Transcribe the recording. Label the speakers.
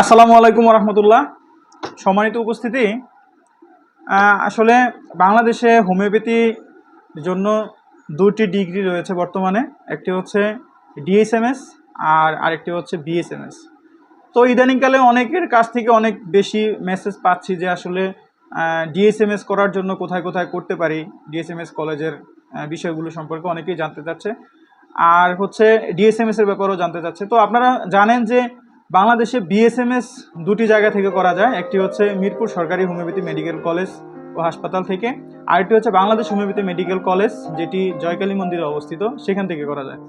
Speaker 1: আসসালামু আলাইকুম রহমতুল্লাহ সম্মানিত উপস্থিতি আসলে বাংলাদেশে হোমিওপ্যাথি জন্য দুটি ডিগ্রি রয়েছে বর্তমানে। একটি হচ্ছে ডিএসএমএস আর আরেকটি হচ্ছে বিএসএমএস। তো ইদানিংকালে অনেকের কাছ থেকে অনেক বেশি মেসেজ পাচ্ছি যে আসলে ডিএসএমএস করার জন্য কোথায় কোথায় করতে পারি। ডিএসএমএস কলেজের বিষয়গুলো সম্পর্কে অনেকেই জানতে চাচ্ছে। আর হচ্ছে ডিএসএমএস এর ব্যাপারেও জানতে চাচ্ছে। তো আপনারা জানেন যে বাংলাদেশে বিএসএমএস দুটি জায়গা থেকে করা যায়। একটি হচ্ছে মিরপুর সরকারি হোমিওপ্যাথি মেডিকেল কলেজ ও হাসপাতাল থেকে, আরেকটি হচ্ছে বাংলাদেশ হোমিওপ্যাথি মেডিকেল কলেজ, যেটি জয়কালী মন্দিরে অবস্থিত, সেখান থেকে করা যায়।